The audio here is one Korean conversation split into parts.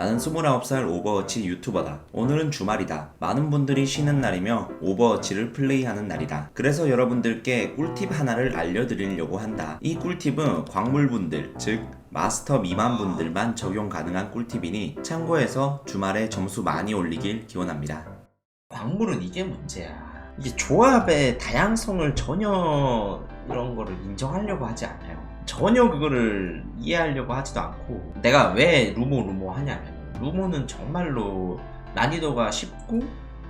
나는 29살 오버워치 유튜버다. 오늘은 주말이다. 많은 분들이 쉬는 날이며 오버워치를 플레이하는 날이다. 그래서 여러분들께 꿀팁 하나를 알려드리려고 한다. 이 꿀팁은 광물분들, 즉 마스터 미만 분들만 적용 가능한 꿀팁이니 참고해서 주말에 점수 많이 올리길 기원합니다. 광물은 이게 문제야. 이게 조합의 다양성을 전혀 이런 거를 인정하려고 하지 않아요. 전혀 그거를 이해하려고 하지도 않고 내가 왜 루모 루모 하냐면 루모는 정말로 난이도가 쉽고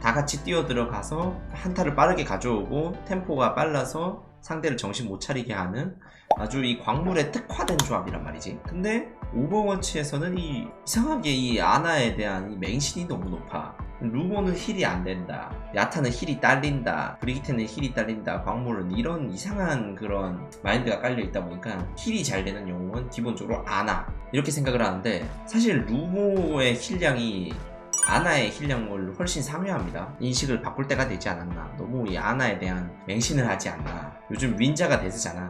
다 같이 뛰어 들어가서 한타를 빠르게 가져오고 템포가 빨라서 상대를 정신 못 차리게 하는 아주 이 광물에 특화된 조합이란 말이지. 근데 오버워치에서는 이 이상하게 이 아나에 대한 이 맹신이 너무 높아. 루모는 힐이 안 된다. 야타는 힐이 딸린다. 브리기테는 힐이 딸린다. 광물은 이런 이상한 그런 마인드가 깔려 있다 보니까 힐이 잘 되는 영웅은 기본적으로 아나 이렇게 생각을 하는데 사실 루모의 힐량이 아나의 힐량을 훨씬 상회합니다. 인식을 바꿀 때가 되지 않았나. 너무 이 아나에 대한 맹신을 하지 않나. 요즘 윈자가 대세잖아.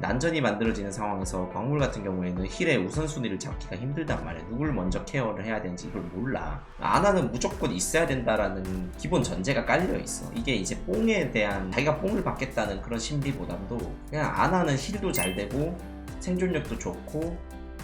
난전이 만들어지는 상황에서 광물 같은 경우에는 힐의 우선순위를 잡기가 힘들단 말이야. 누굴 먼저 케어를 해야 되는지 이걸 몰라. 아나는 무조건 있어야 된다라는 기본 전제가 깔려 있어. 이게 이제 뽕에 대한 자기가 뽕을 받겠다는 그런 심리보다도 그냥 아나는 힐도 잘 되고 생존력도 좋고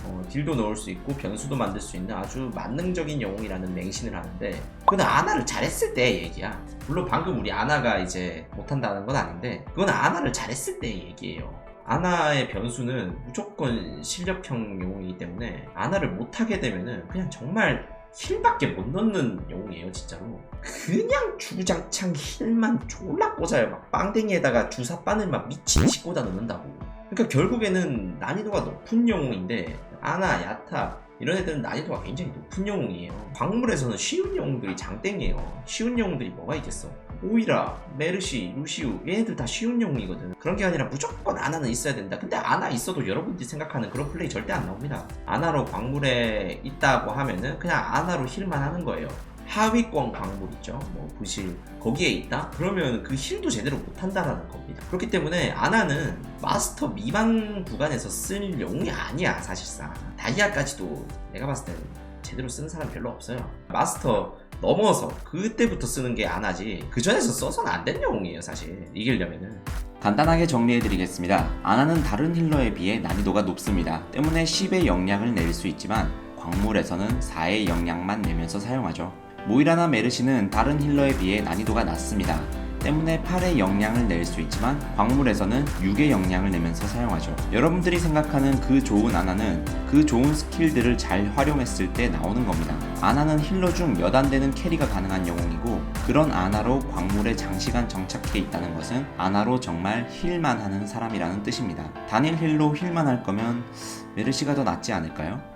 어, 딜도 넣을 수 있고 변수도 만들 수 있는 아주 만능적인 영웅이라는 맹신을 하는데 그건 아나를 잘했을 때의 얘기야. 물론 방금 우리 아나가 이제 못한다는 건 아닌데 그건 아나를 잘했을 때의 얘기예요. 아나의 변수는 무조건 실력형 영웅이기 때문에 아나를 못하게 되면은 그냥 정말 힐밖에 못 넣는 영웅이에요 진짜로. 그냥 주장창 힐만 졸라 꽂아요. 막 빵댕이에다가 주사 바늘 막 미친 듯이 꽂아 넣는다고. 그러니까 결국에는 난이도가 높은 영웅인데 아나, 야타 이런 애들은 난이도가 굉장히 높은 영웅이에요. 광물에서는 쉬운 영웅들이 장땡이에요. 쉬운 영웅들이 뭐가 있겠어? 오이라, 메르시, 루시우. 얘네들 다 쉬운 영웅이거든. 그런 게 아니라 무조건 아나는 있어야 된다. 근데 아나 있어도 여러분들이 생각하는 그런 플레이 절대 안 나옵니다. 아나로 광물에 있다고 하면은 그냥 아나로 힐만 하는 거예요 하위권 광물 있죠 뭐 부실 거기에 있다? 그러면 그 힐도 제대로 못 한다라는 겁니다 그렇기 때문에 아나는 마스터 미만 구간에서 쓸 영웅이 아니야 사실상 다이아까지도 내가 봤을 때는 제대로 쓰는 사람 별로 없어요 마스터 넘어서 그때부터 쓰는 게 아나지 그 전에서 써서는 안 되는 영웅이에요 사실 이기려면은 간단하게 정리해드리겠습니다. 아나는 다른 힐러에 비해 난이도가 높습니다. 때문에 10의 영향을 낼 수 있지만 광물에서는 4의 영향만 내면서 사용하죠. 모이라나 메르시는 다른 힐러에 비해 난이도가 낮습니다. 때문에 8의 영향을 낼 수 있지만 광물에서는 6의 영향을 내면서 사용하죠. 여러분들이 생각하는 그 좋은 아나는 그 좋은 스킬들을 잘 활용했을 때 나오는 겁니다. 아나는 힐러 중몇안 되는 캐리가 가능한 영웅이고 그런 아나로 광물에 장시간 정착해 있다는 것은 아나로 정말 힐만 하는 사람이라는 뜻입니다. 단일 힐로 힐만 할 거면 메르시가 더 낫지 않을까요?